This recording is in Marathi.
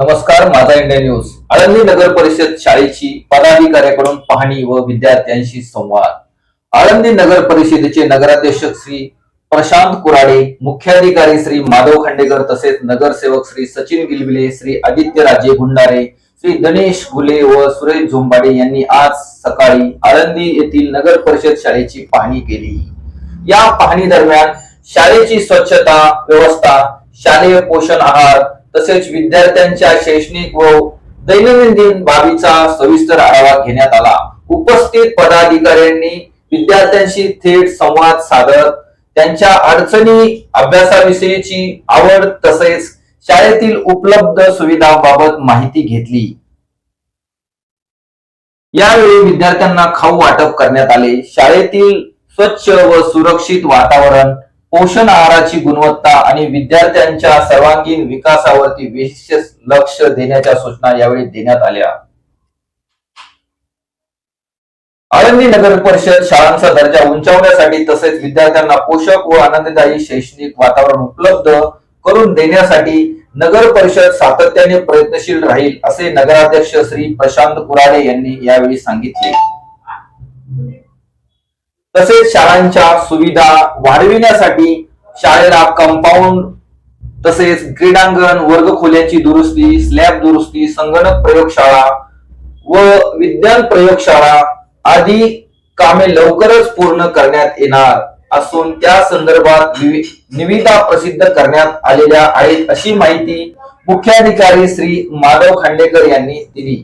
नमस्कार माझा इंडिया न्यूज. आळंदी नगर परिषद शाळेची पदाधिकाऱ्याकडून पाहणी व विद्यार्थ्यांशी संवाद. आळंदी नगर परिषदेचे नगराध्यक्ष श्री प्रशांत कुराडे मुख्याधिकारी श्री माधव खांडेकर तसेच नगरसेवक श्री सचिन गिलबिले श्री आदित्य राजे गुंडारे श्री गणेश गुले व सुरेश झोंबाडे यांनी आज सकाळी आळंदी येथील नगर परिषद शाळेची पाहणी केली. या पाहणी दरम्यान शाळेची स्वच्छता व्यवस्था शालेय पोषण आहार तसेच विद्यार्थ्यांच्या शैक्षणिक व दैनंदिन बाबीचा सविस्तर आढावा घेण्यात आला. उपस्थित पदाधिकाऱ्यांनी विद्यार्थ्यांशी थेट संवाद साधत त्यांच्या अडचणी अभ्यासाविषयीची आवड तसेच शाळेतील उपलब्ध सुविधांबाबत माहिती घेतली. यावेळी विद्यार्थ्यांना खाऊ वाटप करण्यात आले. शाळेतील स्वच्छ व सुरक्षित वातावरण पोषण आहाराची गुणवत्ता आणि विद्यार्थ्यांच्या सर्वांगीण विकासावरती विशेष लक्ष देण्याच्या सूचना यावेळी देण्यात आल्या. आळंदी नगर परिषद शाळांचा दर्जा उंचावण्यासाठी तसेच विद्यार्थ्यांना पोषक व आनंददायी शैक्षणिक वातावरण उपलब्ध करून देण्यासाठी नगर परिषद सातत्याने प्रयत्नशील राहील असे नगराध्यक्ष श्री प्रशांत कुराडे यांनी यावेळी सांगितले. तसेच शाळांच्या सुविधा वाढविण्यासाठी शाळेला कंपाऊंड तसेच क्रीडांगण वर्गखोल्यांची दुरुस्ती स्लॅब दुरुस्ती संगणक प्रयोगशाळा व विज्ञान प्रयोगशाळा आदी कामे लवकरच पूर्ण करण्यात येणार असून त्या संदर्भात निविदा प्रसिद्ध करण्यात आलेल्या आहेत अशी माहिती मुख्याधिकारी श्री माधव खांडेकर यांनी दिली.